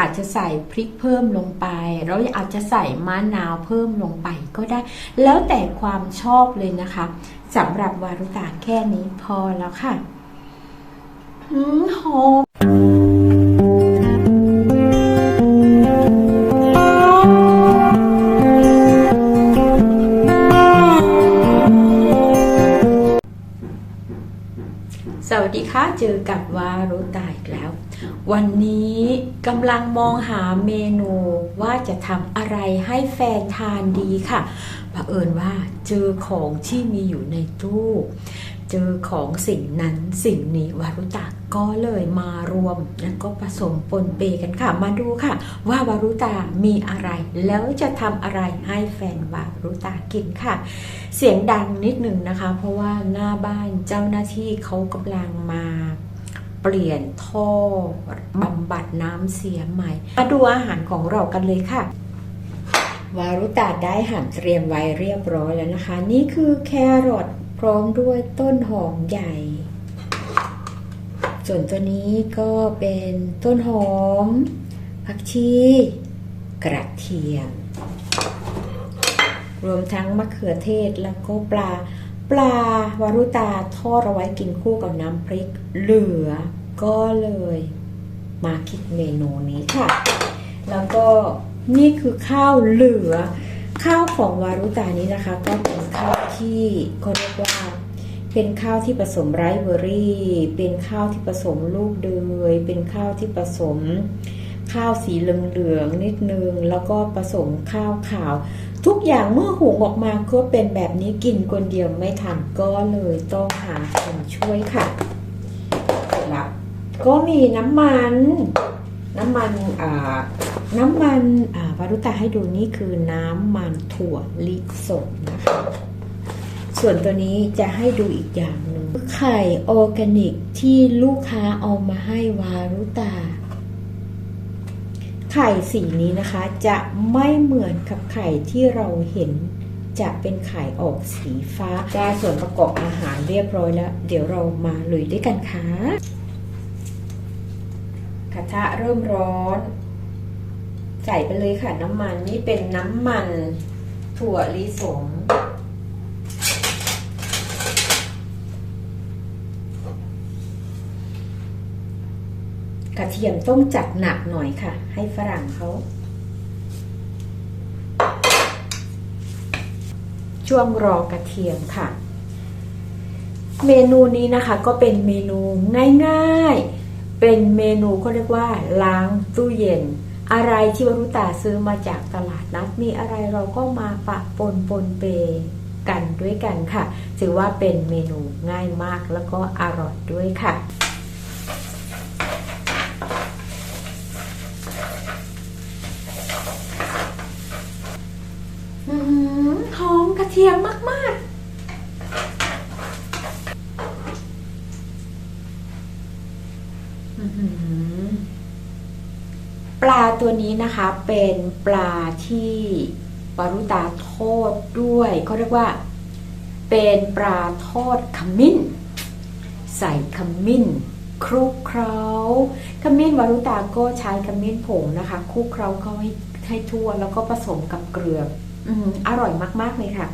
อาจจะใส่พริกเพิ่มลงไป เราอาจจะใส่มะนาวเพิ่มลงไปก็ได้ แล้วแต่ความชอบเลยนะคะสำหรับวารุตาแค่นี้พอแล้วค่ะหอม คะเจอกับวารุตาอีกแล้ว วันนี้กำลังมองหาเมนูว่าจะทำอะไรให้แฟนทานดีค่ะเผอิญว่าเจอของที่มีอยู่ในตู้ เจอของสิ่งนั้นสิ่งนี้วารุตาก็เลยมารวมแล้วก็ผสมปนเปกันค่ะ มาดูค่ะ ว่าวารุตามีอะไร แล้วจะทำอะไรให้แฟนวารุตากินค่ะ เสียงดังนิดหนึ่งนะคะ เพราะว่าหน้าบ้านเจ้าหน้าที่เขากำลังมาเปลี่ยนท่อบำบัดน้ำเสียใหม่ มาดูอาหารของเรากันเลยค่ะ วารุตาได้หั่นเตรียมไว้เรียบร้อยแล้วนะคะ นี่คือแครอท พร้อมด้วยต้นหอมใหญ่ ส่วนตัวนี้ก็เป็นต้นหอมผักชีกระเทียม รวมทั้งมะเขือเทศแล้วก็ปลาปลาวารุตาทอดเอาไว้กินคู่กับน้ำพริกเหลือก็เลยมาคิดเมนูนี้ค่ะ แล้วก็นี่คือข้าวเหลือ ข้าวของวารุตานี้นะคะ ก็เป็นข้าวที่ก็เรียกว่า เป็นข้าวที่ผสมไรซ์เบอร์รี่ เป็นข้าวที่ผสมลูกเดือยเป็นข้าวที่ผสมข้าวสีเหลืองๆนิดนึง แล้วก็ผสมข้าวขาว ทุกอย่างเมื่อหุงออกมาก็เป็นแบบนี้กินคนเดียวไม่ทันก็เลยต้องหาคนช่วยค่ะเสร็จแล้วก็มีน้ำมัน น้ำมันอ่า น้ำมันวารุตาให้ดูนี่คือน้ำมันถั่วลิสงนะคะส่วนตัวนี้จะให้ดูอีกอย่างหนึ่งไข่ออร์แกนิกที่ลูกค้าเอามาให้วารุตา ไข่สีนี้นะคะจะไม่เหมือนกับไข่ที่เราเห็น จะเป็นไข่ออกสีฟ้าได้ส่วนประกอบอาหารเรียบร้อยแล้ว เดี๋ยวเรามาลุยด้วยกันค่ะกระทะเริ่มร้อน ใส่ไปเลยค่ะน้ำมันนี่เป็นน้ำมันถั่วลิสงกระเทียมต้องจัดหนักหน่อยค่ะ ให้ฝรั่งเขา ช่วงรอกระเทียมค่ะ เมนูนี้นะคะก็เป็นเมนูง่ายๆ เป็นเมนูก็เรียกว่า ล้างตู้เย็น อะไรที่วรุตาซื้อมาจากตลาดนัดมีอะไรเราก็มาปะปนปนเปกันด้วยกันค่ะ ถือว่าเป็นเมนูง่ายมากแล้วก็อร่อยด้วยค่ะหอมกระเทียมมาก ๆ อื้อหือปลา ตัวนี้นะคะเป็นปลาที่ปารุตาทอดด้วยเขาเรียกว่า เป็นปลาทอดขมิ้น ใส่ขมิ้นคลุกเคล้าขมิ้นวารุตาก็ใช้ขมิ้นผงนะคะคลุกเคล้าเข้าให้ให้ทั่วแล้วก็ผสมกับเกลืออืมอร่อยมากๆเลยค่ะ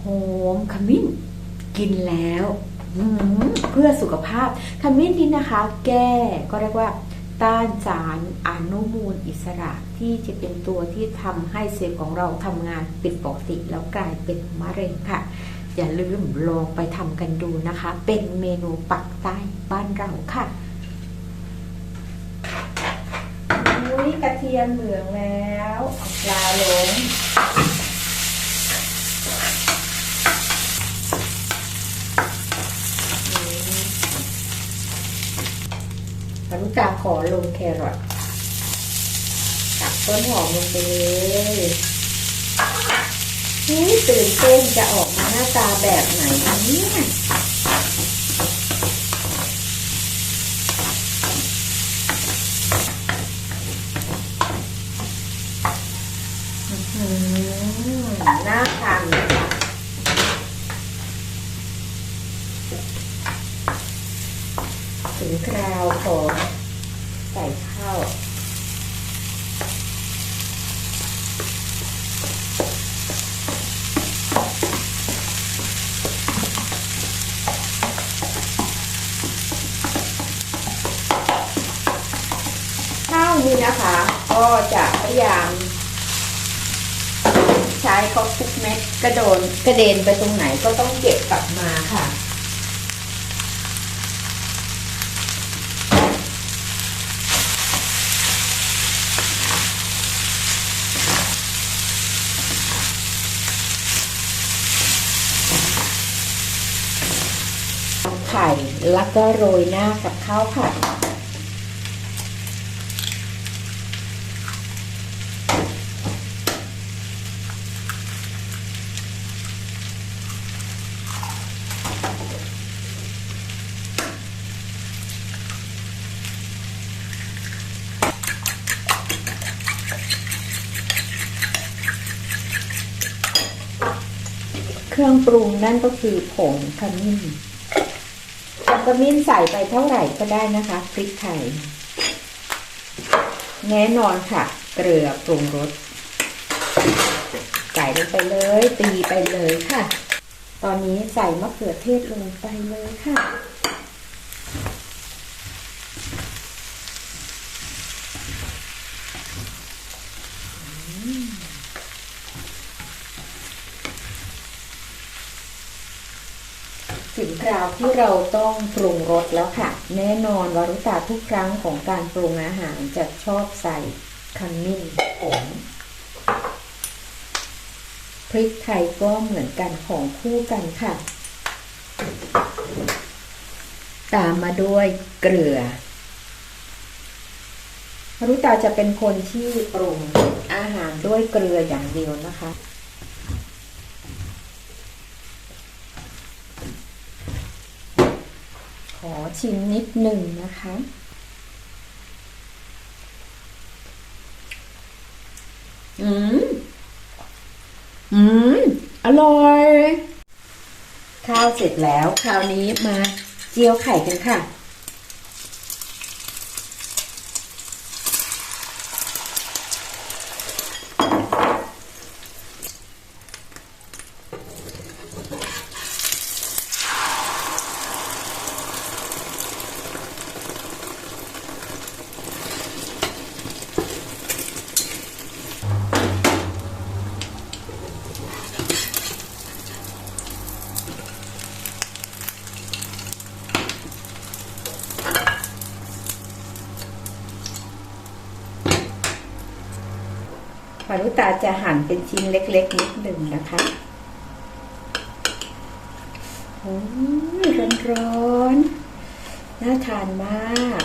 หอมขมิ้น กินแล้วเพื่อสุขภาพขมิ้นนี้นะคะ แก้ก็เรียกว่า ต้านสารอนุมูลอิสระที่จะเป็นตัวที่ทำให้เซลล์ของเราทำงานผิดปกติแล้วกลายเป็นมะเร็งค่ะ อย่าลืมลองไปทำกันดูนะคะ เป็นเมนูปักใต้บ้านเราค่ะอุ้ยกระเทียมเหลืองแล้วปลาหลง พารุกาขอลงแครอทตักต้นหอมลงไปเลยนี่ตื่นเต้นจะออกมาหน้าตาแบบไหนเนี่ยหือน่าทานเลยค่ะ ถึงคราวของใส่ข้าวข้าวนี้นะคะ ก็จะพยายาม ใช้เขาทุกเม็ดกระโดนกระเด็นไปตรงไหนก็ต้องเก็บกลับมาค่ะ แล้วก็โรยหน้ากับข้าวผัดเครื่องปรุงนั่นก็คือผงขมิ้น ขมิ้นใส่ไปเท่าไหร่ก็ได้นะคะพริกไทย แน่นอนค่ะ เกลือปรุงรสใส่ลงไปเลย ตีไปเลยค่ะ ตอนนี้ใส่มะเขือเทศลงไปเลยค่ะ ราวที่เราต้องปรุงรสแล้วค่ะ แน่นอนวารุตาทุกครั้งของการปรุงอาหารจะชอบใส่ขมิ้นผงพริกไทยก็เหมือนกันของคู่กันค่ะ ตามมาด้วยเกลือวารุตาจะเป็นคนที่ปรุงอาหารด้วยเกลืออย่างเดียวนะคะ อชิมนิดหนึ่งนะคะ อืม อืม อร่อย ข้าวเสร็จแล้ว คราวนี้มาเจียวไข่กันค่ะ ปารุตาจะหั่นเป็นชิ้นเล็ก ๆ นิดหนึ่งนะคะโอ้ยร้อนๆ น่าทานมาก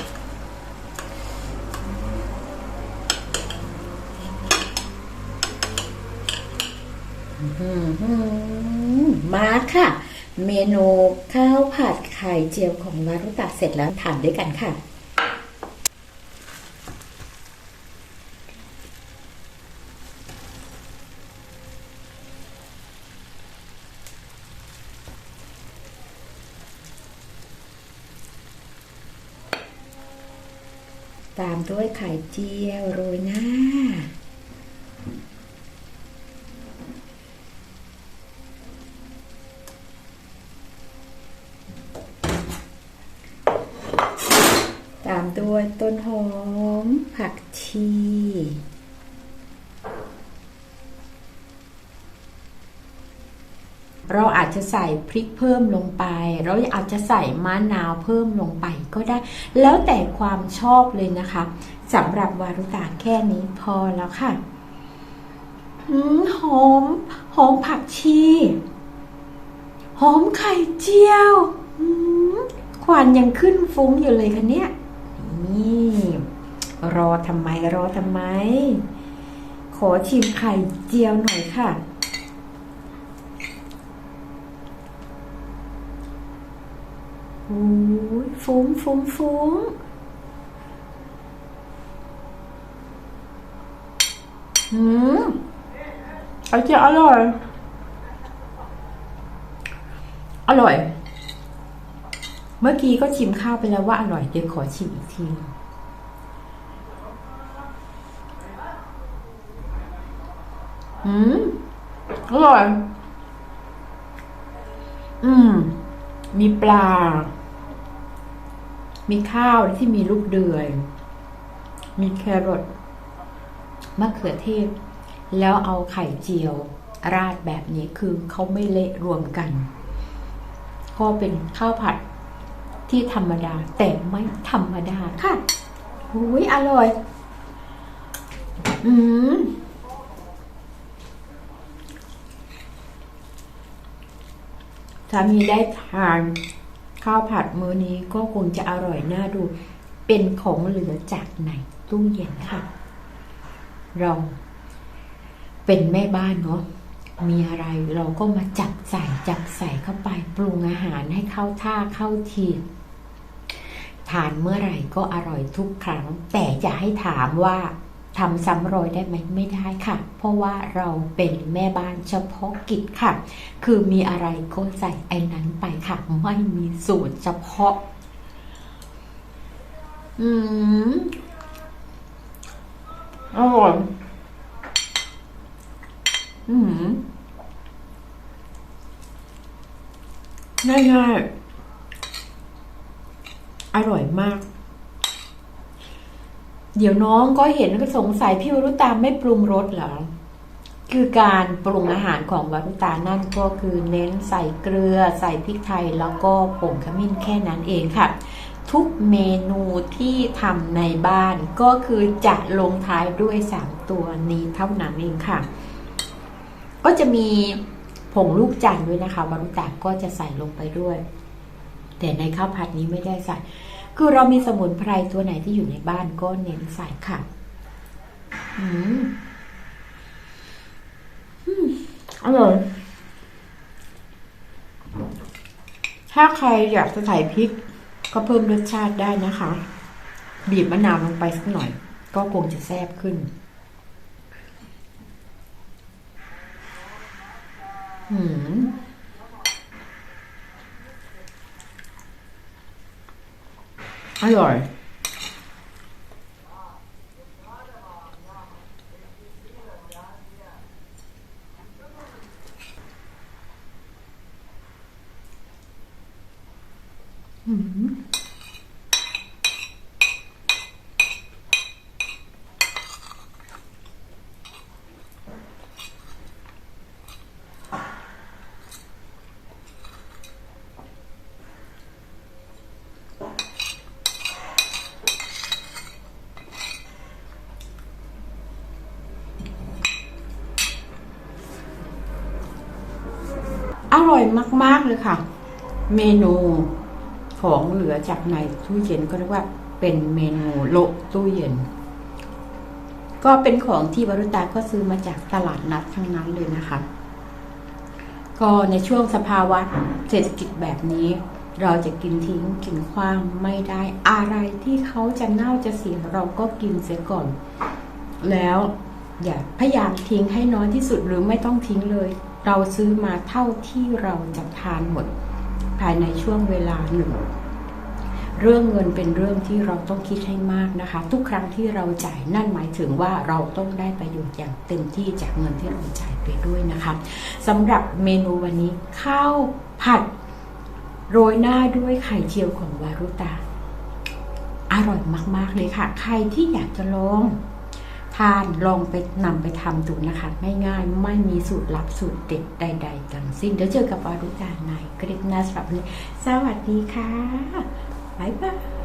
อื้อหือมาค่ะ เมนูข้าวผัดไข่เจียวของวารุตาเสร็จแล้วทานด้วยกันค่ะ ด้วยไข่เจียวโรยหน้า ตามด้วยต้นหอมผักชี เราอาจจะใส่พริกเพิ่มลงไป เราอาจจะใส่มะนาวเพิ่มลงไปก็ได้ แล้วแต่ความชอบเลยนะคะสำหรับวารุตาแค่นี้พอแล้วค่ะอืมหอม หอมผักชี หอมไข่เจียวควันยังขึ้นฟุ้งอยู่เลยคะเนี่ย นี่ รอทำไมรอทำไม ขอชิมไข่เจียวหน่อยค่ะ โอ้ยฟุ้งฟุ้งฟุ้งอืมไอเจียวอร่อย อร่อย เมื่อกี้ก็ชิมข้าวไปแล้วว่าอร่อย เดี๋ยวขอชิมอีกทีอืม อร่อย อืม มีปลา มีข้าวที่มีลูกเดือย มีแครอทมะเขือเทศ แล้วเอาไข่เจียว ราดแบบนี้คือเขาไม่เละรวมกันก็เป็นข้าวผัดที่ธรรมดา แต่ไม่ธรรมดาค่ะหุยอร่อย อืมสามีได้ทาน ข้าวผัดมื้อนี้ก็คงจะอร่อยน่าดู เป็นของเหลือจากไหนตู้เย็นค่ะ เราเป็นแม่บ้านเนาะมีอะไรเราก็มาจับใส่จับใส่เข้าไปปรุงอาหารให้เข้าท่าเข้าทีทานเมื่อไหร่ก็อร่อยทุกครั้ง แต่อย่าให้ถามว่า ทำซ้ำรอยได้ไหมไม่ได้ค่ะ เพราะว่าเราเป็นแม่บ้านเฉพาะกิจค่ะ คือมีอะไรก็ใส่ไอ้นั้นไปค่ะ ไม่มีสูตรเฉพาะ อืมอร่อยอืมง่ายๆอร่อยมาก เดี๋ยวน้องก็เห็นก็สงสัยพี่วรุตาไม่ปรุงรสเหรอ คือการปรุงอาหารของวรุตานั่นก็คือเน้นใส่เกลือ ใส่พริกไทยแล้วก็ผงขมิ้นแค่นั้นเองค่ะ ทุกเมนูที่ทำในบ้านก็คือจะลงท้ายด้วย 3 ตัวนี้เท่านั้นเองค่ะ ก็จะมีผงลูกจันทร์ด้วยนะคะวรุตาก็จะใส่ลงไปด้วย แต่ในข้าวผัดนี้ไม่ได้ใส่ คือเรามีสมุนไพรตัวไหนที่อยู่ในบ้านก็เน้นใส่ค่ะอืมอร่อยถ้าใครอยากจะใส่พริก ก็เพิ่มรสชาติได้นะคะ บีบมะนาวลงไปสักหน่อย ก็คงจะแซ่บขึ้นหืม อร่อย อืม อ ร่อยมาก ๆ เลยค่ะ เมนูของเหลือจากในตู้เย็นก็เรียกว่าเป็นเมนูโลตู้เย็น ก็เป็นของที่วรุตาก็ซื้อมาจากตลาดนัดทั้งนั้นเลยนะคะ ก็ในช่วงสภาวะเศรษฐกิจแบบนี้ เราจะกินทิ้งกินขว้างไม่ได้อะไรที่เขาจะเน่าจะเสียเราก็กินเสียก่อน แล้วอย่าพยายามทิ้งให้น้อยที่สุดหรือไม่ต้องทิ้งเลย เราซื้อมาเท่าที่เราจะทานหมด ภายในช่วงเวลาหนึ่งเรื่องเงินเป็นเรื่องที่เราต้องคิดให้มากนะคะ ทุกครั้งที่เราจ่ายนั่นหมายถึงว่าเราต้องได้ประโยชน์อย่างเต็มที่จากเงินที่เราจ่ายไปด้วยนะคะสำหรับเมนูวันนี้ข้าวผัดโรยหน้าด้วยไข่เจียวของวารุตา อร่อยมาก ๆ เลยค่ะ ใครที่อยากจะลอง ทานลองไปนำไปทำดูนะคะ ง่ายๆ ไม่มีสูตรลับสูตรเด็ดใด ๆ ทั้งสิ้น เดี๋ยวเจอกับอรุจาในคลิปหน้าสำหรับวันนี้สวัสดีค่ะ บ๊ายบาย